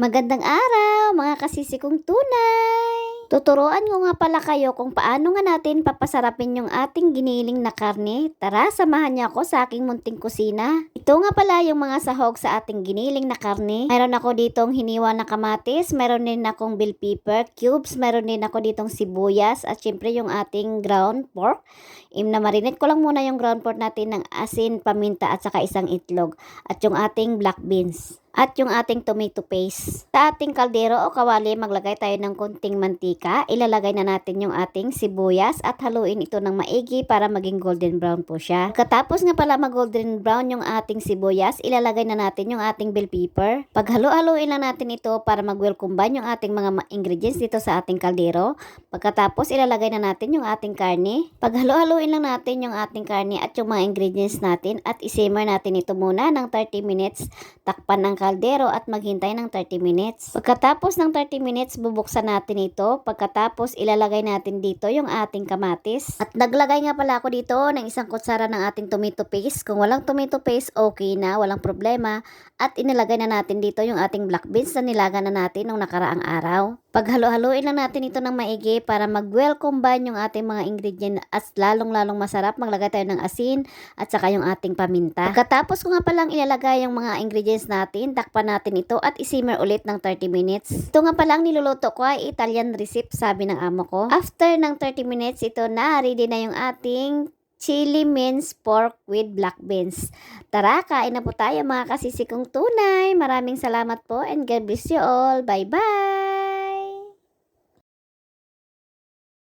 Magandang araw, mga kasisi kong tunay! Tuturuan ko nga pala kayo kung paano nga natin papasarapin yung ating giniling na karne. Tara, samahan niyo ako sa aking munting kusina. Ito nga pala yung mga sahog sa ating giniling na karne. Meron ako ditong hiniwa na kamatis, meron din akong bell pepper cubes, meron din ako ditong sibuyas, at syempre yung ating ground pork. Im na marinate ko lang muna yung ground pork natin ng asin, paminta at saka isang itlog. At yung ating black beans. At yung ating tomato paste. Sa ating kaldero o kawali, maglagay tayo ng konting mantika. Ilalagay na natin yung ating sibuyas at haluin ito ng maigi para maging golden brown po siya. Katapos nga pala mag-golden brown yung ating sibuyas, ilalagay na natin yung ating bell pepper. Paghalo-haluin lang natin ito para mag-well combine yung ating mga ingredients dito sa ating kaldero. Pagkatapos, ilalagay na natin yung ating karne. Paghalo-haluin lang natin yung ating karne at yung mga ingredients natin at isimmer natin ito muna ng 30 minutes. Takpan ng kaldero at maghintay ng 30 minutes. Pagkatapos ng 30 minutes, bubuksan natin ito. Pagkatapos, ilalagay natin dito yung ating kamatis. At naglagay nga pala ako dito ng isang kutsara ng ating tomato paste. Kung walang tomato paste, okay na, walang problema. At inilagay na natin dito yung ating black beans na nilaga na natin nung nakaraang araw. Paghalo-haluin lang natin ito ng maigi para mag-well combine yung ating mga ingredient at lalong-lalong masarap. Maglagay tayo ng asin at saka yung ating paminta. Pagkatapos ko nga palang ilalagay yung mga ingredients natin, takpan natin ito at isimmer ulit ng 30 minutes. Ito nga palang niluluto ko ay Italian recipe sabi ng amo ko. After ng 30 minutes, ito na, ready na yung ating chili minced pork with black beans. Tara, kain na po tayo mga kasisi kong tunay. Maraming salamat po and God bless you all. Bye-bye!